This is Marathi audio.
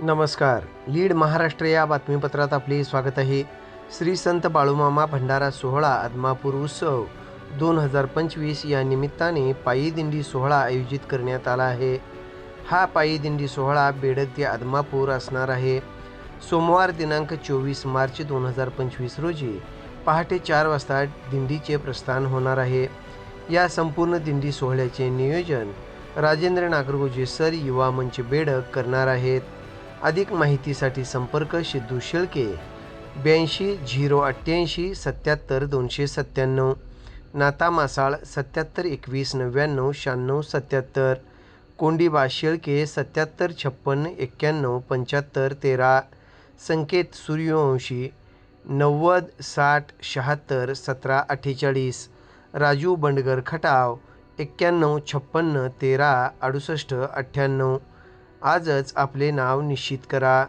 नमस्कार. लीड महाराष्ट्र या बातमीपत्रात आपले स्वागत आहे. श्री संत बाळूमामा भंडारा सोहळा आदमापूर उत्सव दोन हजार पंचवीस या निमित्ताने पायी दिंडी सोहळा आयोजित करण्यात आला आहे. हा पायी दिंडी सोहळा बेडक ते आदमापूर असणार आहे. सोमवार दिनांक चोवीस मार्च दोन हजार पंचवीस रोजी पहाटे चार वाजता दिंडीचे प्रस्थान होणार आहे. या संपूर्ण दिंडी सोहळ्याचे नियोजन राजेंद्र नागरगोजे सर युवा मंच बेडक करणार आहेत. अधिक माहितीसाठी संपर्क सिद्धू शेळके ब्याऐंशी झिरो अठ्ठ्याऐंशी सत्याहत्तर दोनशे सत्त्याण्णव नाता मासाळ सत्याहत्तर एकवीस नव्याण्णव शहाण्णव सत्याहत्तर कोंडीबा शेळके सत्याहत्तर छप्पन्न एक्क्याण्णव पंच्याहत्तर तेरा संकेत सूर्यवंशी नव्वद साठ शहात्तर सतरा अठ्ठेचाळीस राजू बंडगर खटाव एक्क्याण्णव छप्पन्न तेरा अडुसष्ट अठ्ठ्याण्णव आजच आपले नाव निश्चित करा.